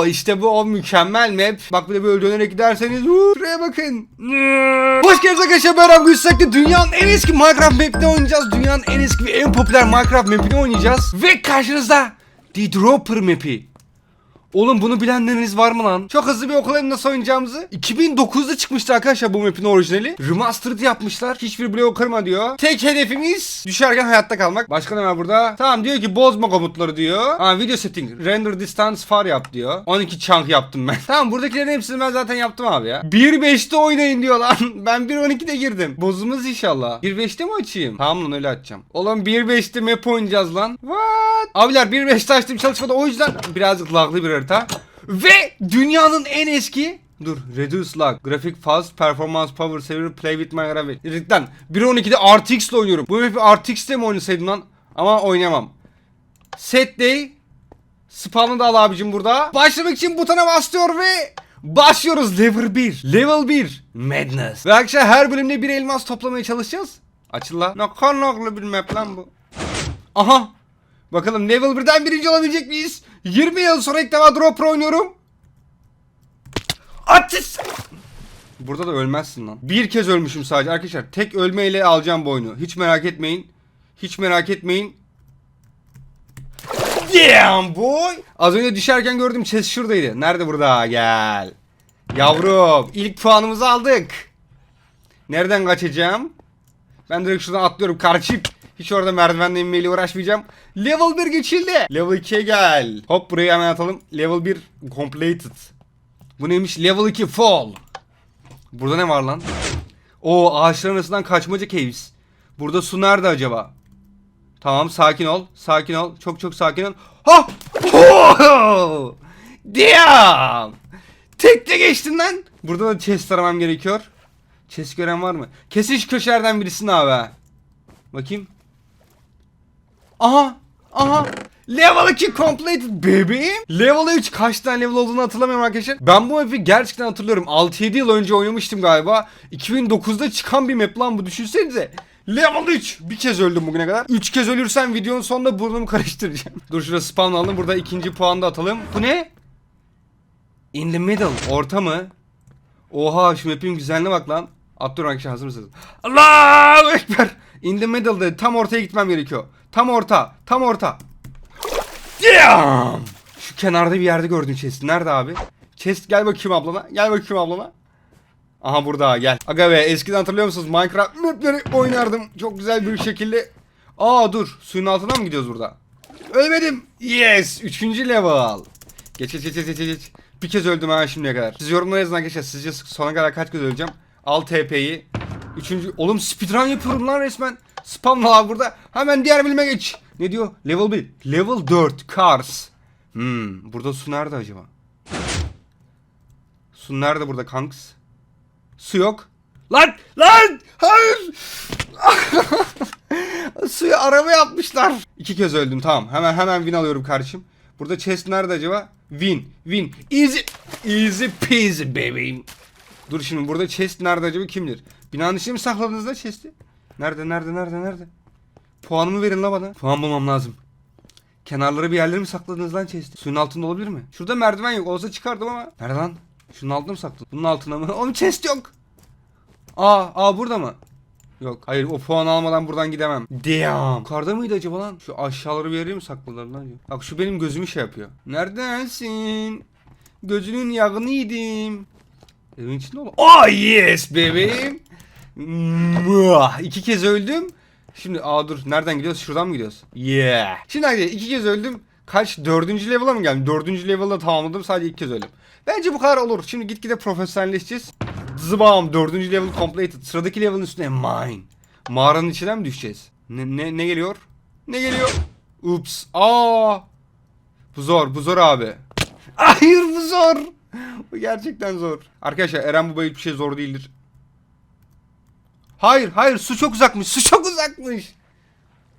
Oo işte bu o mükemmel map. Bak bir de böyle dönerek giderseniz huu, şuraya bakın. Hoş geldiniz arkadaşlar ben Ram Gülsek'te dünyanın en eski Minecraft map'ini oynayacağız. Dünyanın en eski ve en popüler Minecraft map'ini oynayacağız. Ve karşınızda The Dropper map'i. Oğlum bunu bilenleriniz var mı lan? Çok hızlı bir okuyalım nasıl oynayacağımızı. 2009'da çıkmıştı arkadaşlar bu map'in orijinali. Remastered yapmışlar. Hiçbir blok kırma diyor. Tek hedefimiz düşerken hayatta kalmak. Başka ne var burada? Tamam diyor ki bozma komutları diyor. Ha video setting. Render distance far yap diyor. 12 chunk yaptım ben. tamam buradakilerin hepsini ben zaten yaptım abi ya. 1.5'te oynayın diyor lan. Ben 1.12'de girdim. Bozulmaz inşallah. 1.5'te mi açayım? Tamam lan öyle açacağım. Oğlum 1.5'te map oynayacağız lan. What? Abiler 1.5'te açtım çalışmadı o yüzden birazcık laglı bir harita. Ve dünyanın en eski Dur reduce lag grafik fast performance power saver play with my graphic Cidden 1.12'de RTX ile oynuyorum. Bu map'i RTX'te mi oynasaydım lan? Ama oynayamam. Set day. Spawn'ı da al abicim burada. Başlamak için butona basıyor ve Başlıyoruz. Level 1 Level 1 Madness. Ve arkadaşlar her bölümde bir elmas toplamaya çalışacağız. Açıl la. Ne kanaklı bir map lan bu. Aha. Bakalım level 1'den birinci olabilecek miyiz? 20 yıl sonra ilk defa Dropper oynuyorum. Atış! Burada da ölmezsin lan. Bir kez ölmüşüm sadece arkadaşlar. Tek ölmeyle alacağım bu oyunu. Hiç merak etmeyin. Hiç merak etmeyin. Damn boy. Az önce düşerken gördüm chest şuradaydı. Nerede burada? Gel. Yavrum ilk puanımızı aldık. Nereden kaçacağım? Ben direkt şuradan atlıyorum kardeşim. Hiç orada merdivenle inmeyle uğraşmayacağım. Level 1 geçildi. Level 2'ye gel. Hop burayı hemen atalım. Level 1 completed. Bu neymiş? Level 2 fall. Burada ne var lan? O ağaçların arasından kaçmaca caves. Burada su nerede acaba? Tamam sakin ol. Sakin ol. Çok çok sakin ol. Ha! Oh! Damn! Tekte geçtin lan. Burada da chest aramam gerekiyor. Chest gören var mı? Kesin şu köşelerden birisini abi. Bakayım. Aha! Aha! Level 2 completed bebeğim. Level 3 kaç tane level olduğunu hatırlamıyorum arkadaşlar. Ben bu map'i gerçekten hatırlıyorum. 6-7 yıl önce oynamıştım galiba. 2009'da çıkan bir map lan bu düşünsenize. Level 3. Bir kez öldüm bugüne kadar. 3 kez ölürsem videonun sonunda burnumu karıştıracağım. Dur şurada spawn alalım. Burada ikinci puanı da atalım. Bu ne? In the middle. Orta mı? Oha şu map'in güzelliğine bak lan. Atlıyorum arkadaşlar hazır mısınız? Allahu Ekber. In the middle'da tam ortaya gitmem gerekiyor. Tam orta. Tam orta. Damn. Şu kenarda bir yerde gördüm chest'i. Nerede abi? Chest gel bakayım ablana. Gel bakayım ablana. Aha burada gel. Aga be eskiden hatırlıyor musunuz? Minecraft mapleri oynardım. Çok güzel bir şekilde. Aa dur. Suyun altına mı gidiyoruz burada? Ölmedim. Yes. Üçüncü level. Geç geç geç geç. geç. Bir kez öldüm ha şimdiye kadar. Siz yorumlara yazın arkadaşlar. Sizce sona kadar kaç kez öleceğim? Al TP'yi. Üçüncü. Oğlum speedrun yapıyorum lan resmen. Spam var burada. Hemen diğer bölüme geç. Ne diyor? Level 1. Level 4. Cars. Hmm. Burada su nerede acaba? Su nerede burada kanks? Su yok. Lan! Lan! Hayır! Suyu araba yapmışlar. İki kez öldüm tamam. Hemen hemen win alıyorum kardeşim. Burada chest nerede acaba? Win. Win. Easy. Easy peasy bebeğim. Dur şimdi burada chest nerede acaba kimdir? Binanın içine mi sakladınız da chest'i? Nerede nerede nerede nerede? Puanımı verin la bana. Puan bulmam lazım. Kenarlara bir yerlere mi sakladınız lan chest'i? Suyun altında olabilir mi? Şurada merdiven yok. Olsa çıkardım ama. Nerede lan? Şunun altına mı sakladın? Bunun altına mı? Oğlum chest yok. Aa, aa burada mı? Yok. Hayır o puan almadan buradan gidemem. Damn. Yukarıda mıydı acaba lan? Şu aşağıları bir yere mi sakladılar lan? Bak şu benim gözümü şey yapıyor. Neredesin? Gözünün yağını yedim. Evin içinde ol. Oh yes bebeğim. İki kez öldüm. Şimdi aa dur nereden gidiyoruz? Şuradan mı gidiyoruz? Yeah. Şimdi arkadaşlar iki kez öldüm. Kaç? Dördüncü level'a mı geldim? Dördüncü level'da tamamladım. Sadece iki kez öldüm. Bence bu kadar olur. Şimdi gitgide profesyonelleşeceğiz. Zıbam. Dördüncü level completed. Sıradaki level'ın üstüne mine. Mağaranın içine mi düşeceğiz? Ne, ne, ne geliyor? Ne geliyor? Ups. Aa. Bu zor. Bu zor abi. Hayır bu zor. Bu gerçekten zor. Arkadaşlar Eren bu hiçbir şey zor değildir. Hayır hayır su çok uzakmış. Su çok uzakmış.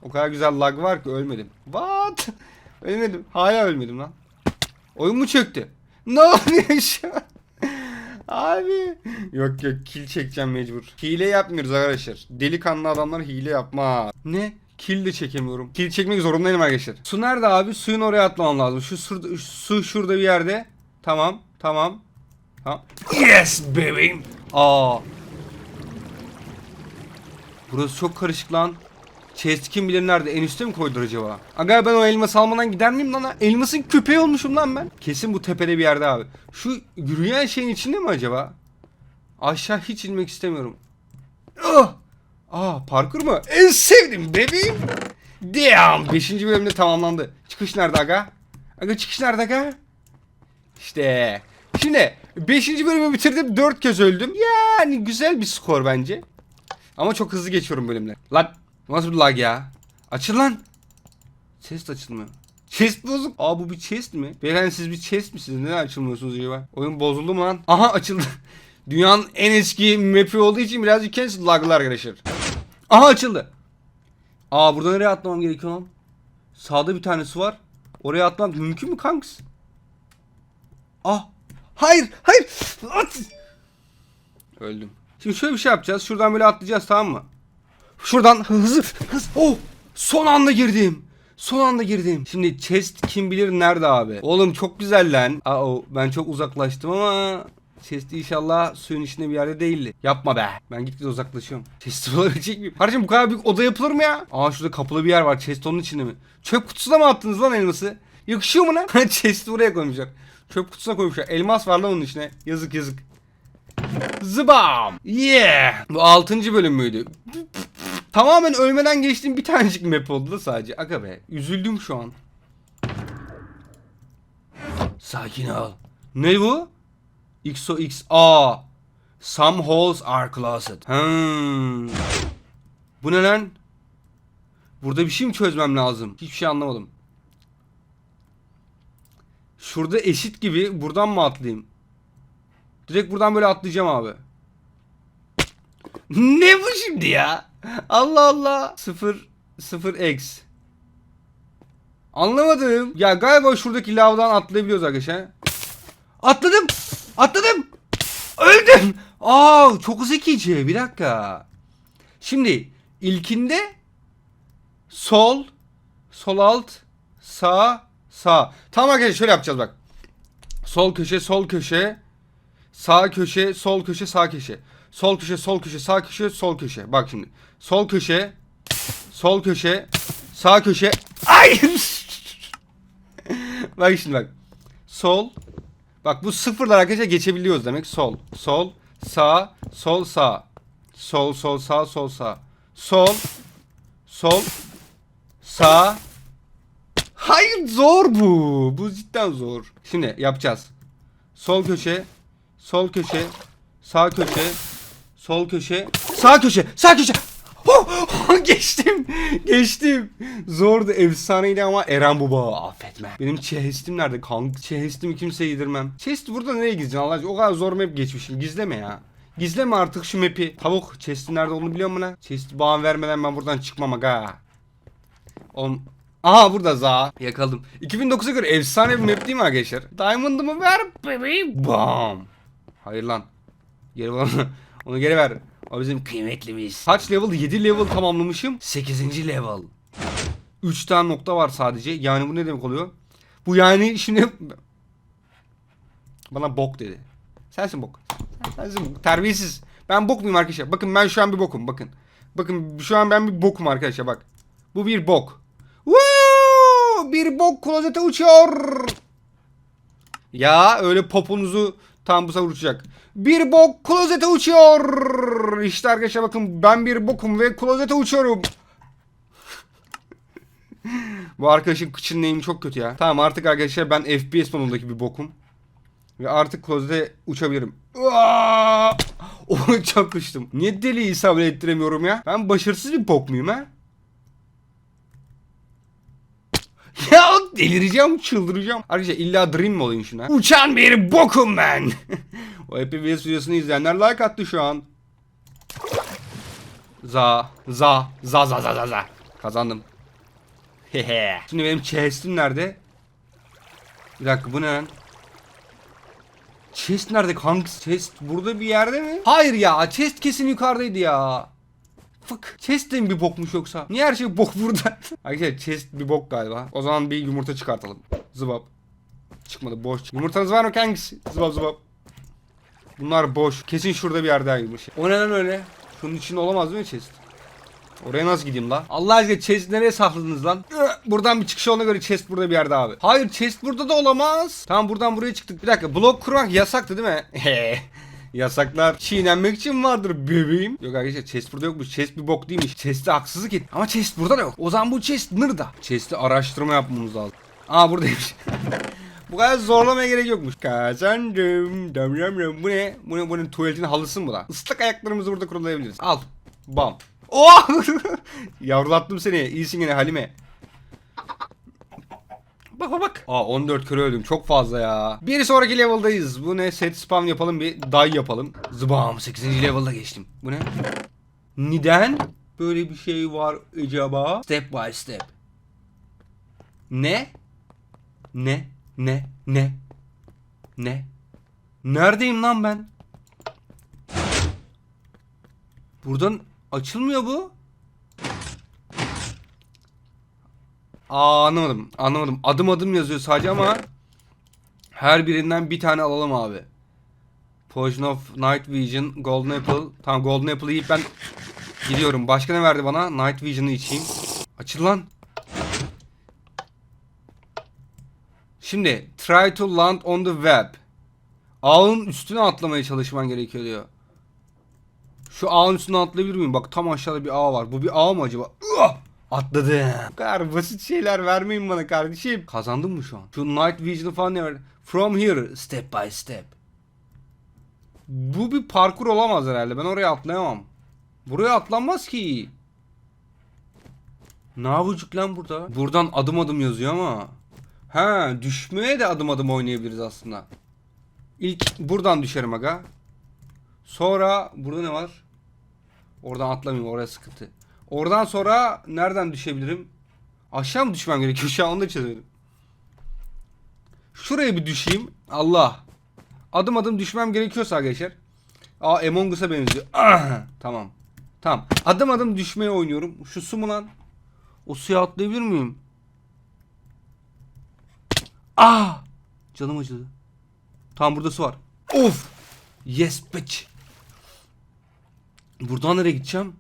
O kadar güzel lag var ki ölmedim. What? Ölmedim. Hala ölmedim lan. Oyun mu çöktü? Ne oluyor şu an? Abi. Yok yok kill çekeceğim mecbur. Hile yapmıyoruz arkadaşlar. Delikanlı adamlar hile yapma. Ne? Kill de çekemiyorum. Kill çekmek zorundayım arkadaşlar. Su nerede abi? Suyun oraya atlamam lazım. Şu, sur- su şurada bir yerde. Tamam. Tamam. Tamam. Yes bebeğim. Aa. Burası çok karışık lan. Chest kim bilir nerede? En üstte mi koydur acaba? Aga ben o elması almadan gider miyim lan? Elmasın köpeği olmuşum lan ben. Kesin bu tepede bir yerde abi. Şu yürüyen şeyin içinde mi acaba? Aşağı hiç inmek istemiyorum. Ah! Aa parkur mu? En sevdim bebeğim. Damn. Beşinci bölümde tamamlandı. Çıkış nerede aga? Aga çıkış nerede aga? İşte. Şimdi 5. bölümü bitirdim 4 kez öldüm. Yani güzel bir skor bence. Ama çok hızlı geçiyorum bölümler. Lan nasıl bir lag ya? Açıl lan. Chest açılmıyor. Chest bozuk. Aa bu bir chest mi? Beyefendi siz bir chest misiniz? Neden açılmıyorsunuz acaba? Oyun bozuldu mu lan? Aha açıldı. Dünyanın en eski map'i olduğu için birazcık kez laglı arkadaşlar. Aha açıldı. Aa burada nereye atlamam gerekiyor lan? Sağda bir tanesi var. Oraya atmak mümkün mü kanks? Ah. Hayır, hayır. At. Öldüm. Şimdi şöyle bir şey yapacağız. Şuradan böyle atlayacağız tamam mı? Şuradan hızlı hız. Oh! Son anda girdim. Son anda girdim. Şimdi chest kim bilir nerede abi? Oğlum çok güzel lan. Aa ben çok uzaklaştım ama Chest inşallah suyun içinde bir yerde değildi. Yapma be. Ben gitgide uzaklaşıyorum. Chest bulabilecek miyim? Kardeşim bu kadar büyük oda yapılır mı ya? Aa şurada kapılı bir yer var. Chest onun içinde mi? Çöp kutusuna mı attınız lan elması? Yakışıyor mu lan? Chest'i buraya koymuşlar. Çöp kutusuna koymuşlar. Elmas var lan onun içine. Yazık yazık. Zıbam. Yeah. Bu 6. bölüm müydü? Tamamen ölmeden geçtiğim bir tanecik map oldu da sadece. Aga be. Üzüldüm şu an. Sakin ol. Ne bu? XOX. Aa. Some holes are closed. Hmm. Bu ne lan? Burada bir şey mi çözmem lazım? Hiçbir şey anlamadım. Şurada eşit gibi buradan mı atlayayım? Direkt buradan böyle atlayacağım abi. ne bu şimdi ya? Allah Allah. 0 0 x. Anlamadım. Ya galiba şuradaki lavdan atlayabiliyoruz arkadaşlar. Atladım. Atladım. Öldüm. Aa çok zekice. Bir dakika. Şimdi ilkinde sol, sol alt, sağ, sağ. Tamam arkadaşlar şöyle yapacağız bak. Sol köşe, sol köşe, sağ köşe, sol köşe, sağ köşe. Sol köşe, sol köşe, sağ köşe, sol köşe. Bak şimdi. Sol köşe, sol köşe, sağ köşe. Ay! bak şimdi bak. Sol. Bak bu sıfırlar arkadaşlar geçebiliyoruz demek. Sol, sol, sağ, sol, sağ. Sol, sol, sağ, sol, sağ. Sol, sol, sağ. Hayır zor bu. Bu cidden zor. Şimdi yapacağız. Sol köşe, sol köşe, sağ köşe, sol köşe, sağ köşe, sağ köşe. Oh, oh, geçtim. Geçtim. Zordu, efsaneydi ama Eren Baba affetme. Benim chest'im nerede kanka? Chest'imi kimseye yedirmem. Chest burada nereye gizleyeceksin Allah aşkına? O kadar zor map geçmişim. Gizleme ya. Gizleme artık şu map'i. Tavuk chest'in nerede olduğunu biliyor musun? Chest'i bağım vermeden ben buradan çıkmam aga. Oğlum Aha burada za. Yakaladım. 2009'a göre efsane bir map değil mi arkadaşlar? Diamond'ımı ver bebeğim. Bam. Hayır lan. Geri ver. Onu geri ver. O bizim kıymetlimiz. Kaç level? 7 level tamamlamışım. 8. level. 3 tane nokta var sadece. Yani bu ne demek oluyor? Bu yani şimdi... Bana bok dedi. Sensin bok. Sensin bok. Terbiyesiz. Ben bok muyum arkadaşlar? Bakın ben şu an bir bokum bakın. Bakın şu an ben bir bokum arkadaşlar bak. Bu bir bok. Woo! Bir bok klozete uçuyor. Ya öyle poponuzu tam bu sefer uçacak. Bir bok klozete uçuyor. İşte arkadaşlar bakın ben bir bokum ve klozete uçuyorum. bu arkadaşın kıçın neyimi çok kötü ya. Tamam artık arkadaşlar ben FPS modundaki bir bokum. Ve artık klozete uçabilirim. Onu çok uçtum. Niye deli isabet ettiremiyorum ya? Ben başarısız bir bok muyum ha? Ya delireceğim, çıldıracağım. Arkadaşlar illa dream mi olayım şuna? Uçan bir bokum ben. o Happy Wheels videosunu izleyenler like attı şu an. Za, za, za za za za za. Kazandım. Hehe. Şimdi benim chest'im nerede? Bir dakika bu ne lan? Chest nerede kanka? Chest burada bir yerde mi? Hayır ya chest kesin yukarıdaydı ya. Fuck. Chest de mi bir bokmuş yoksa? Niye her şey bok burada? Arkadaşlar chest bir bok galiba. O zaman bir yumurta çıkartalım. Zıbap. Çıkmadı boş. Yumurtanız var mı kankisi? Zıbap zıbap. Bunlar boş. Kesin şurada bir yerde ayırmış. O neden öyle? Şunun içinde olamaz değil mi chest? Oraya nasıl gideyim lan? Allah aşkına chest nereye sakladınız lan? Buradan bir çıkış olduğuna göre chest burada bir yerde abi. Hayır chest burada da olamaz. Tamam buradan buraya çıktık. Bir dakika blok kurmak yasaktı değil mi? Yasaklar çiğnenmek için vardır bebeğim. Yok arkadaşlar chest burada yokmuş. Chest bir bok değilmiş. Chest'e haksızlık et. Ama chest burada da yok. O zaman bu chest nırda. Chest'i araştırma yapmamız lazım. Aa buradaymış. bu kadar zorlamaya gerek yokmuş. Kazandım. Dam dam dam. Bu ne? Bu ne? Bunun tuvaletin halısı mı bu da? Islak ayaklarımızı burada kurulayabiliriz. Al. Bam. Oh! Yavrulattım seni. İyisin yine Halime. Bak bak. Aa 14 kere öldüm. Çok fazla ya. Bir sonraki level'dayız. Bu ne? Set spam yapalım bir. Day yapalım. Zıbam 8. level'da geçtim. Bu ne? Neden? Böyle bir şey var acaba? Step by step. Ne? Ne? Ne? Ne? Ne? Neredeyim lan ben? Buradan açılmıyor bu. Aa anlamadım. Anlamadım. Adım adım yazıyor sadece ama her birinden bir tane alalım abi. Potion of Night Vision, Golden Apple. Tamam Golden Apple'ı yiyip ben gidiyorum. Başka ne verdi bana? Night Vision'ı içeyim. Açıl lan. Şimdi try to land on the web. Ağın üstüne atlamaya çalışman gerekiyor diyor. Şu ağın üstüne atlayabilir miyim? Bak tam aşağıda bir ağ var. Bu bir ağ mı acaba? Ugh! Atladım. Bu kadar basit şeyler vermeyin bana kardeşim. Kazandım mı şu an? Şu Night Vision'ı falan ne verdi? From here, step by step. Bu bir parkur olamaz herhalde. Ben oraya atlayamam. Buraya atlanmaz ki. Ne yapacak lan burada? Buradan adım adım yazıyor ama. Ha, düşmeye de adım adım oynayabiliriz aslında. İlk buradan düşerim aga. Sonra burada ne var? Oradan atlamayayım oraya sıkıntı. Oradan sonra nereden düşebilirim? Aşağı mı düşmem gerekiyor? Şu an onu da çözemedim. Şuraya bir düşeyim. Allah. Adım adım düşmem gerekiyorsa arkadaşlar. Aa Among Us'a benziyor. Tamam. Tamam. Adım adım düşmeye oynuyorum. Şu su mu lan? O suya atlayabilir miyim? Ah! Canım acıdı. Tamam burada su var. Of! Yes bitch. Buradan nereye gideceğim?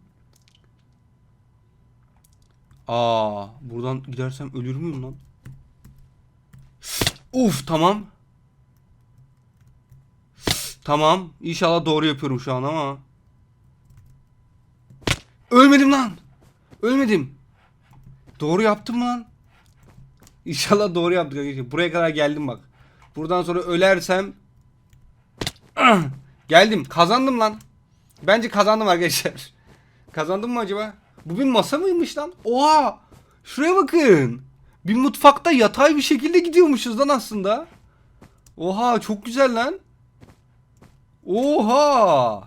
Aa, buradan gidersem ölür müyüm lan? Uf, tamam. Tamam. İnşallah doğru yapıyorum şu an ama. Ölmedim lan. Ölmedim. Doğru yaptım mı lan? İnşallah doğru yaptık. Buraya kadar geldim bak. Buradan sonra ölersem geldim. Kazandım lan. Bence kazandım arkadaşlar. Kazandım mı acaba? Bu bir masa mıymış lan? Oha! Şuraya bakın. Bir mutfakta yatay bir şekilde gidiyormuşuz lan aslında. Oha çok güzel lan. Oha!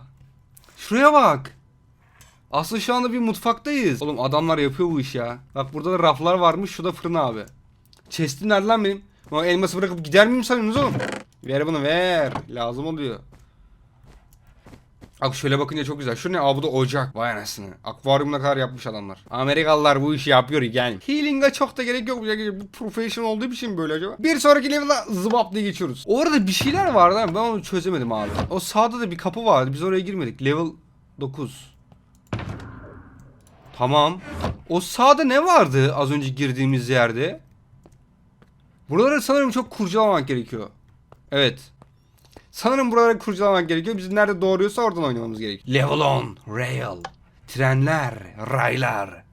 Şuraya bak. Aslında şu anda bir mutfaktayız. Oğlum adamlar yapıyor bu iş ya. Bak burada da raflar varmış. Şu fırın abi. Chest'im nerede lan benim? O elması bırakıp gider miyim sanıyorsunuz oğlum? Ver bunu ver. Lazım oluyor. Bak şöyle bakınca çok güzel. Şu ne? Aa bu da ocak. Vay anasını. Akvaryumuna kadar yapmış adamlar. Amerikalılar bu işi yapıyor yani. Healing'e çok da gerek yok. Bu professional olduğu için böyle acaba? Bir sonraki level'a zıbap diye geçiyoruz. Orada bir şeyler vardı ama ben onu çözemedim abi. O sağda da bir kapı vardı. Biz oraya girmedik. Level 9. Tamam. O sağda ne vardı az önce girdiğimiz yerde? Buraları sanırım çok kurcalamak gerekiyor. Evet. Sanırım buraları kurcalamak gerekiyor. Biz nerede doğruyorsa oradan oynamamız gerekiyor. Level 10. Rail. Trenler. Raylar.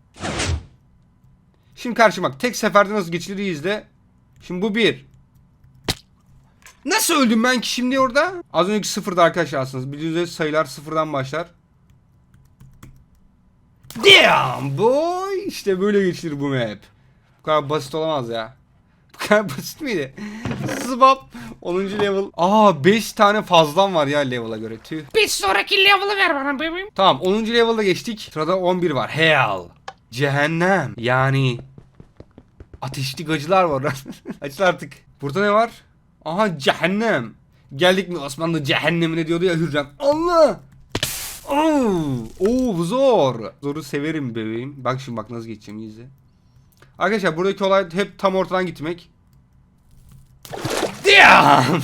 Şimdi karşı bak. Tek seferde nasıl geçilir izle. Şimdi bu bir. Nasıl öldüm ben ki şimdi orada? Az önceki sıfırda arkadaşlar aslında. Bildiğiniz üzere sayılar sıfırdan başlar. Damn boy. İşte böyle geçilir bu map. Bu kadar basit olamaz ya. Bu kadar basit miydi? Zıbap 10. level. Aa 5 tane fazlam var ya level'a göre. Tüh. Bir sonraki level'ı ver bana bebeğim. Tamam 10. level'da geçtik. Sırada 11 var. Hell. Cehennem. Yani ateşli gacılar var. Açıl artık. Burada ne var? Aha cehennem. Geldik mi Osmanlı cehennemine diyordu ya Hürrem. Allah. Oo, oo bu zor. Zoru severim bebeğim. Bak şimdi bak nasıl geçeceğim izle. Arkadaşlar buradaki olay hep tam ortadan gitmek. Damn.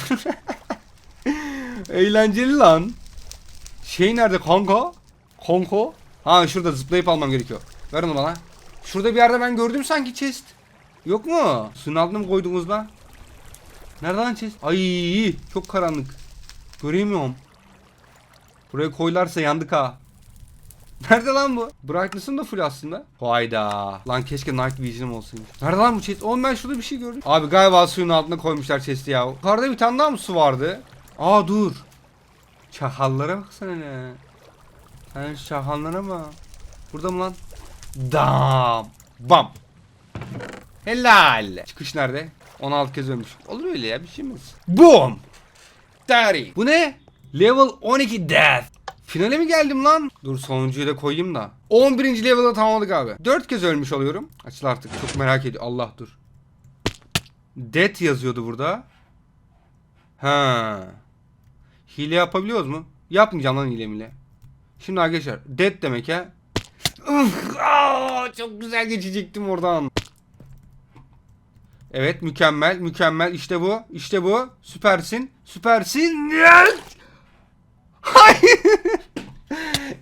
Eğlenceli lan. Şey nerede kanka? Konko? Ha şurada zıplayıp almam gerekiyor. Ver onu bana. Şurada bir yerde ben gördüm sanki chest. Yok mu? Suyun altına mı koydunuz lan? Nerede lan chest? Ay çok karanlık. Göremiyorum. Buraya koylarsa yandık ha. Nerede lan bu? Brightness'ım da full aslında. Hayda. Lan keşke Night Vision'ım olsaymış. Nerede lan bu chest? Oğlum ben şurada bir şey gördüm. Abi galiba suyun altına koymuşlar chest'i ya. Yukarıda bir tane daha mı su vardı? Aa dur. Çakallara baksana ne. Sen şu çakallara bak. Burada mı lan? Dam. Bam. Helal. Çıkış nerede? 16 kez ölmüş. Olur öyle ya bir şey mi? Boom. Daddy. Bu ne? Level 12 death. Finale mi geldim lan? Dur sonuncuyu da koyayım da. 11. level'da tamamladık abi. 4 kez ölmüş oluyorum. Açıl artık çok merak ediyorum. Allah dur. Death yazıyordu burada. Ha. Hile yapabiliyoruz mu? Yapmayacağım lan hile mile. Şimdi arkadaşlar dead demek ha. Çok güzel geçecektim oradan. Evet mükemmel mükemmel işte bu işte bu süpersin süpersin Yes! Hayır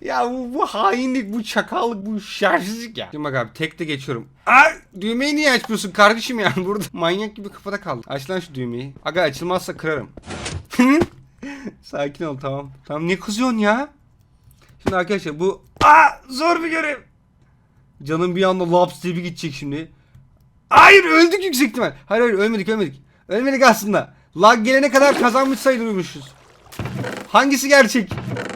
ya bu, bu hainlik bu çakallık bu şerefsizlik ya. Şimdi bak abi tek de geçiyorum. Aa, düğmeyi niye açmıyorsun kardeşim yani burada manyak gibi kafada kaldı Aç lan şu düğmeyi. Aga açılmazsa kırarım. Sakin ol tamam. Tamam ne kızıyorsun ya? Şimdi arkadaşlar bu Aa, zor bir görev. Canım bir anda laps diye bir gidecek şimdi. Hayır öldük yüksek ihtimal. Hayır hayır ölmedik ölmedik. Ölmedik aslında. Lag gelene kadar kazanmış sayılıyormuşuz. Hangisi gerçek?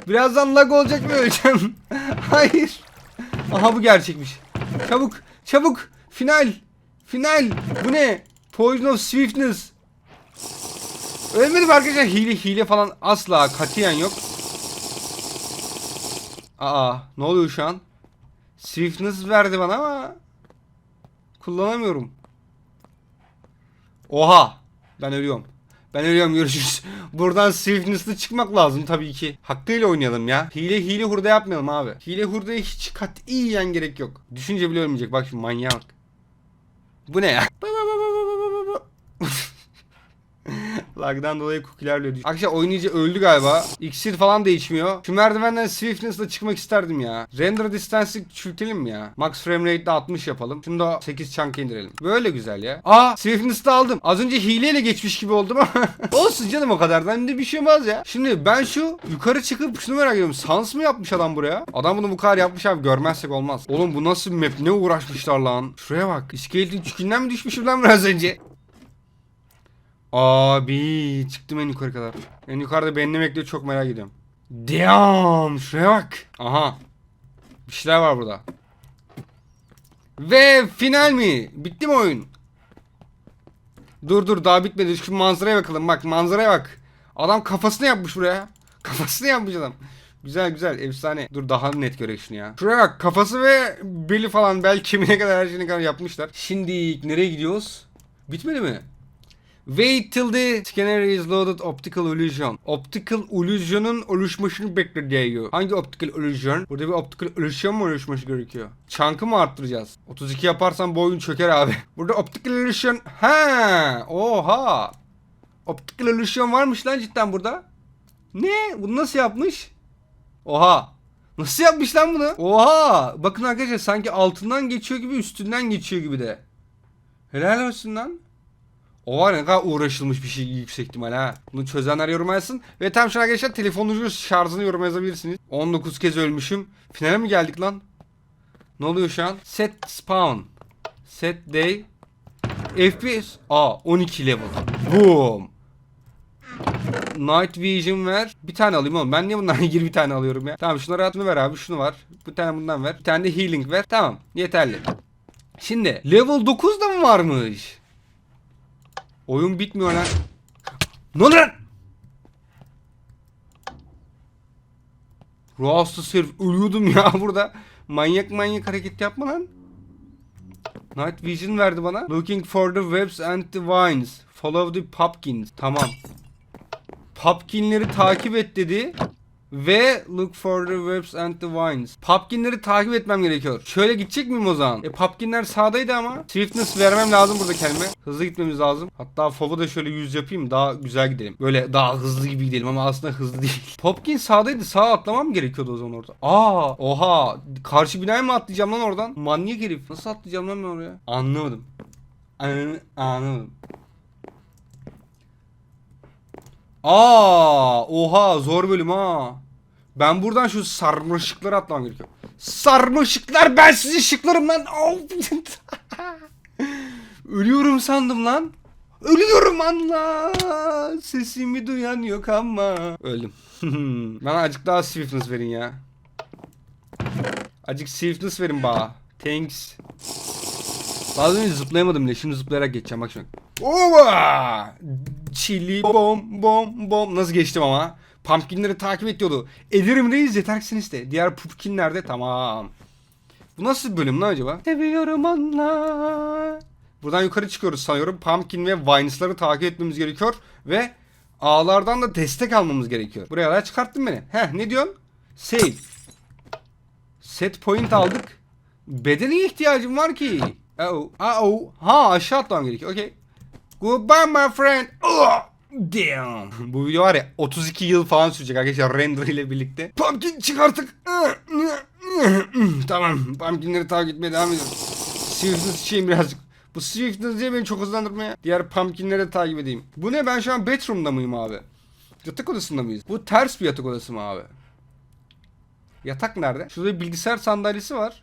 Birazdan lag olacak ve öleceğim. hayır. Aha bu gerçekmiş. Çabuk çabuk. Final. Final. Bu ne? Poison of Swiftness. Ölmedim arkadaşlar. Hile hile falan asla katiyen yok. Aa ne oluyor şu an? Swiftness verdi bana ama Kullanamıyorum. Oha. Ben ölüyorum. Ben ölüyorum görüşürüz. Buradan Swiftness'lı çıkmak lazım tabii ki. Hakkıyla oynayalım ya. Hile hile hurda yapmayalım abi. Hile hurdaya hiç katiyen gerek yok. Düşünce bile ölmeyecek. Bak şimdi manyağa bak. Bu ne ya? Lag'dan dolayı cookie'lerle düş. Arkadaşlar oynayınca öldü galiba. İksir falan da içmiyor. Şu merdivenden Swiftness'la çıkmak isterdim ya. Render distance'ı küçültelim mi ya? Max frame rate'de 60 yapalım. Şunu da 8 chunk indirelim. Böyle güzel ya. Aa Swiftness'ı aldım. Az önce hileyle geçmiş gibi oldum ama. Olsun canım o kadar. Ben de bir şey olmaz ya. Şimdi ben şu yukarı çıkıp şunu merak ediyorum. Sans mı yapmış adam buraya? Adam bunu bu kadar yapmış abi. Görmezsek olmaz. Oğlum bu nasıl map? Ne uğraşmışlar lan? Şuraya bak. İskeletin çükünden mi düşmüşüm lan biraz önce? Abi çıktım en yukarı kadar. En yukarıda beni ne bekliyor çok merak ediyorum. Damn şuraya bak. Aha. Bir şeyler var burada. Ve final mi? Bitti mi oyun? Dur dur daha bitmedi. Şu manzaraya bakalım. Bak manzaraya bak. Adam kafasını yapmış buraya. Kafasını yapmış adam. Güzel güzel efsane. Dur daha net görek şunu ya. Şuraya bak kafası ve beli falan bel kemiğine kadar her şeyine kadar yapmışlar. Şimdi nereye gidiyoruz? Bitmedi mi? Wait till the scanner is loaded optical illusion. Optical illusion'un oluşmasını bekle diyor. Hangi optical illusion? Burada bir optical illusion mu oluşması gerekiyor? Çankı mı arttıracağız? 32 yaparsan bu oyun çöker abi. Burada optical illusion... Ha, Oha! Optical illusion varmış lan cidden burada. Ne? Bunu nasıl yapmış? Oha! Nasıl yapmış lan bunu? Oha! Bakın arkadaşlar sanki altından geçiyor gibi üstünden geçiyor gibi de. Helal olsun lan. O var ne kadar uğraşılmış bir şey yüksek ihtimal ha. Bunu çözenler yoruma yazsın. Ve tam şu an arkadaşlar telefonunuzun şarjını yoruma yazabilirsiniz. 19 kez ölmüşüm. Finale mi geldik lan? Ne oluyor şu an? Set spawn. Set day. FPS. Aa 12 level. Boom. Night Vision ver. Bir tane alayım oğlum. Ben niye bundan 20 tane alıyorum ya? Tamam şunları atını ver abi. Şunu var. Bir tane bundan ver. Bir tane de healing ver. Tamam. Yeterli. Şimdi level 9 da mı varmış? Oyun bitmiyor lan. Ne lan? Ruh hastası herif ölüyordum ya burada. Manyak manyak hareket yapma lan. Night Vision verdi bana. Looking for the webs and the vines. Follow the pumpkins. Tamam. Pumpkinleri takip et dedi. Ve look for the webs and the vines. Pumpkinleri takip etmem gerekiyor. Şöyle gidecek miyim o zaman? E pumpkinler sağdaydı ama. Swiftness vermem lazım burada kendime. Hızlı gitmemiz lazım. Hatta fova da şöyle yüz yapayım daha güzel gidelim. Böyle daha hızlı gibi gidelim ama aslında hızlı değil. Pumpkin sağdaydı. Sağa atlamam gerekiyordu o zaman orada? Aa, oha. Karşı binaya mı atlayacağım lan oradan? Manyak herif. Nasıl atlayacağım lan ben oraya? Anlamadım. An- Anlamadım. Aa, oha zor bölüm ha. Ben buradan şu sarmaşıkları atlamam gerekiyor. Sarmaşıklar ben sizi şıklarım lan. Ölüyorum sandım lan. Ölüyorum anla. Sesimi duyan yok ama. Öldüm. Bana azıcık daha swiftness verin ya. Azıcık swiftness verin bana. Thanks. Az önce zıplayamadım bile. Şimdi zıplayarak geçeceğim bak şimdi. Ova! Chili bom bom bom. Nasıl geçtim ama? Pumpkinleri takip ediyordu. Ederim reis yeter ki iste. Diğer pumpkinler de tamam. Bu nasıl bir bölüm lan acaba? Seviyorum anla. Buradan yukarı çıkıyoruz sanıyorum. Pumpkin ve Vines'ları takip etmemiz gerekiyor. Ve ağlardan da destek almamız gerekiyor. Buraya kadar çıkarttın beni. Heh ne diyorsun? Save. Set point aldık. Bedene ihtiyacım var ki. Oh, oh. Ha aşağı atlamam gerekiyor. Okay. Goodbye my friend. Ugh. Damn. Bu video var ya 32 yıl falan sürecek arkadaşlar render ile birlikte. Pumpkin çık artık. tamam. Pumpkinleri takip etmeye devam ediyoruz. Swiftness içeyim birazcık. Bu Swiftness diye beni çok hızlandırmaya. Diğer pumpkinleri de takip edeyim. Bu ne ben şu an bedroom'da mıyım abi? Yatak odasında mıyız? Bu ters bir yatak odası mı abi? Yatak nerede? Şurada bir bilgisayar sandalyesi var.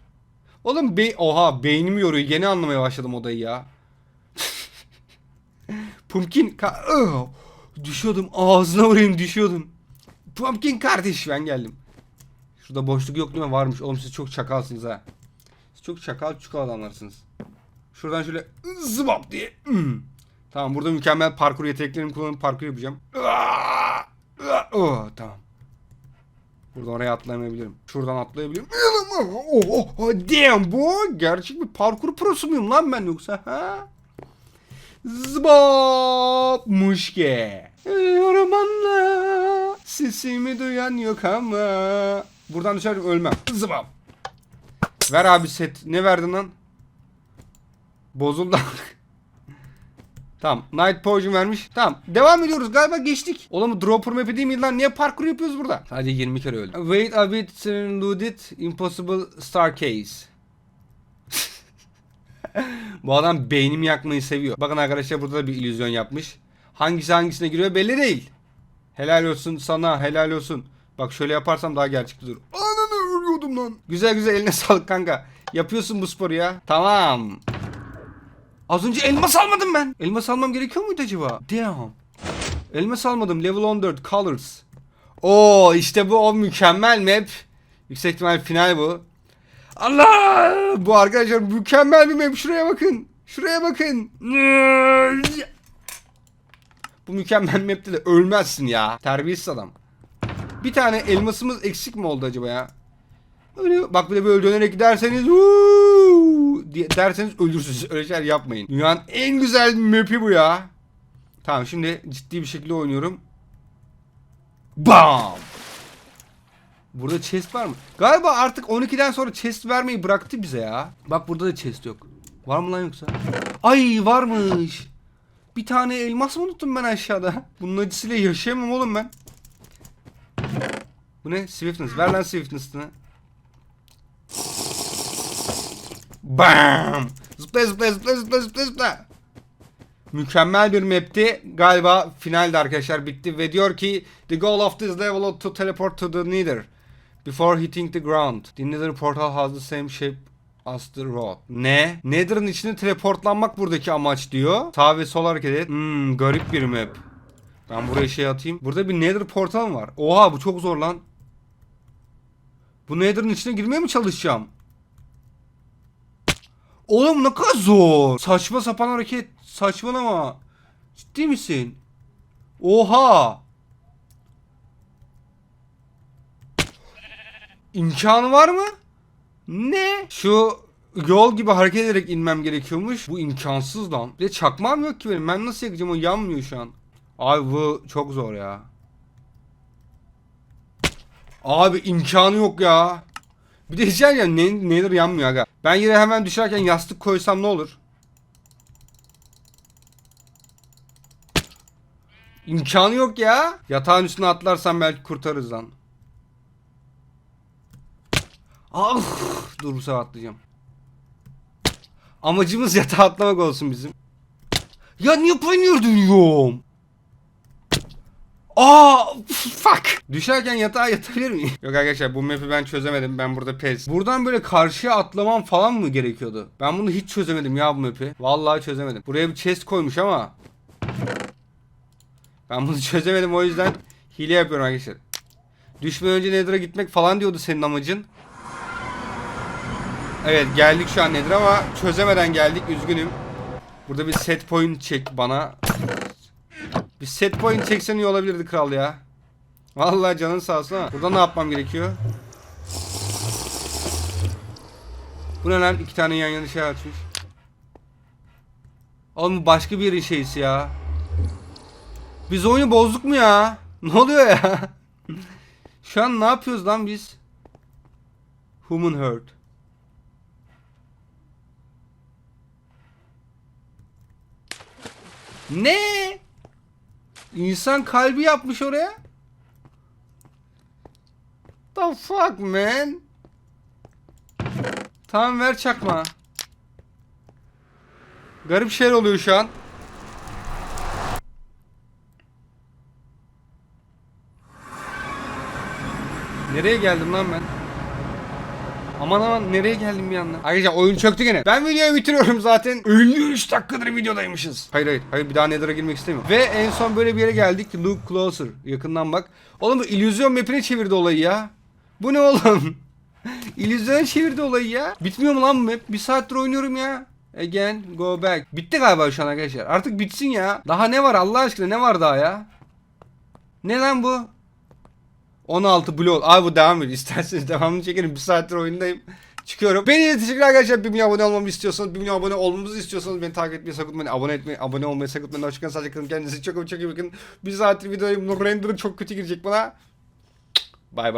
Oğlum be oha beynimi yoruyor. Yeni anlamaya başladım odayı ya. Pumpkin ka Ugh! düşüyordum ağzına vurayım düşüyordum. Pumpkin kardeş ben geldim. Şurada boşluk yok değil mi? Varmış. Oğlum siz çok çakalsınız ha. Siz çok çakal çukal adamlarsınız. Şuradan şöyle zıbap diye. Hmm. Tamam burada mükemmel parkur yeteneklerimi kullanıp parkur yapacağım. Oh, tamam. Buradan oraya atlayamayabilirim. Şuradan atlayabilirim. Oh, oh, oh, damn bu. Gerçek bir parkur prosu muyum lan ben yoksa? Ha? Zbop muşke. Yormanla. Sesimi duyan yok ama. Buradan düşerim ölmem. Zbop. Ver abi set. Ne verdin lan? Bozuldu. Tamam. Night Potion vermiş. Tamam. Devam ediyoruz. Galiba geçtik. Oğlum dropper map'i değil mi lan? Niye parkur yapıyoruz burada? Sadece 20 kere öldüm. Wait a bit. Loaded. Impossible Starcase. Bu adam beynimi yakmayı seviyor. Bakın arkadaşlar burada da bir illüzyon yapmış. Hangisi hangisine giriyor belli değil. Helal olsun sana helal olsun. Bak şöyle yaparsam daha gerçekçi dur. Ananı ölüyordum lan. Güzel güzel eline sağlık kanka. Yapıyorsun bu sporu ya. Tamam. Az önce elmas almadım ben. Elmas almam gerekiyor muydu acaba? Damn. Elmas almadım. Level 14. Colors. Oo işte bu o mükemmel map. Yüksek ihtimal final bu. Allah! Bu arkadaşlar mükemmel bir map. Şuraya bakın. Şuraya bakın. Bu mükemmel map'te de ölmezsin ya. Terbiyesiz adam. Bir tane elmasımız eksik mi oldu acaba ya? Öyle bak bir de böyle dönerek giderseniz Diye derseniz ölürsünüz. Öyle şeyler yapmayın. Dünyanın en güzel map'i bu ya. Tamam şimdi ciddi bir şekilde oynuyorum. Bam! Burada chest var mı? Galiba artık 12'den sonra chest vermeyi bıraktı bize ya. Bak burada da chest yok. Var mı lan yoksa? Ay varmış. Bir tane elmas mı unuttum ben aşağıda? Bunun acısıyla yaşayamam oğlum ben. Bu ne? Swiftness. Ver lan Swiftness'ını. Bam! Zıpla zıpla zıpla zıpla zıpla zıpla. Mükemmel bir map'ti. Galiba finalde arkadaşlar bitti ve diyor ki The goal of this level is to teleport to the nether before hitting the ground. The nether portal has the same shape as the road. Ne? Nether'ın içine teleportlanmak buradaki amaç diyor. Sağ ve sol hareket et. Hmm, garip bir map. Ben buraya şey atayım. Burada bir nether portal var? Oha bu çok zor lan. Bu nether'ın içine girmeye mi çalışacağım? Oğlum ne kadar zor. Saçma sapan hareket. Saçmalama. Ciddi misin? Oha. İmkanı var mı? Ne? Şu yol gibi hareket ederek inmem gerekiyormuş. Bu imkansız lan. Bir de çakmam yok ki benim. Ben nasıl yakacağım o yanmıyor şu an. Abi bu çok zor ya. Abi imkanı yok ya. Bir de diyeceğim ya ne, nedir yanmıyor aga. Ben yere hemen düşerken yastık koysam ne olur? İmkanı yok ya. Yatağın üstüne atlarsam belki kurtarırız lan. Ah, dur bu sefer atlayacağım. Amacımız yatağa atlamak olsun bizim. Ya niye pioneer dönüyorum? Aa fuck. Düşerken yatağa yatabilir miyim? Yok arkadaşlar bu map'i ben çözemedim. Ben burada pes. Buradan böyle karşıya atlamam falan mı gerekiyordu? Ben bunu hiç çözemedim ya bu map'i. Vallahi çözemedim. Buraya bir chest koymuş ama. Ben bunu çözemedim o yüzden hile yapıyorum arkadaşlar. Düşmeden önce Nether'a gitmek falan diyordu senin amacın. Evet geldik şu an Nether'a ama çözemeden geldik üzgünüm. Burada bir set point çek bana. Bir set point çeksen iyi olabilirdi kral ya. Vallahi canın sağ olsun ama. Burada ne yapmam gerekiyor? Bu ne lan? İki tane yan yana şey açmış. Oğlum başka bir yerin şeysi ya. Biz oyunu bozduk mu ya? Ne oluyor ya? Şu an ne yapıyoruz lan biz? Human Herd. Ne? İnsan kalbi yapmış oraya. The fuck man? Tamam ver çakma. Garip şeyler oluyor şu an. Nereye geldim lan ben? Aman aman nereye geldim bir anda? Ayrıca oyun çöktü gene. Ben videoyu bitiriyorum zaten. 53 dakikadır videodaymışız. Hayır hayır. Hayır bir daha Nether'a girmek istemiyorum. Ve en son böyle bir yere geldik. Look closer. Yakından bak. Oğlum bu illüzyon map'ine çevirdi olayı ya. Bu ne oğlum? illüzyon çevirdi olayı ya. Bitmiyor mu lan bu map? Bir saattir oynuyorum ya. Again go back. Bitti galiba şu an arkadaşlar. Artık bitsin ya. Daha ne var Allah aşkına ne var daha ya? Ne lan bu? 16 blok. Abi bu devam ediyor. İsterseniz devamını çekelim. Bir saattir oyundayım. Çıkıyorum. Beni teşekkürler arkadaşlar. 1 milyon abone olmamı istiyorsanız, 1 milyon abone olmamızı istiyorsanız beni takip etmeyi sakın. Abone etmeyi, abone olmayı sakın unutmayın. Hoşçakalın. Sadece kalın. Kendinize çok çok iyi bakın. Bir saattir videoyu render'ı çok kötü girecek bana. Bay bay.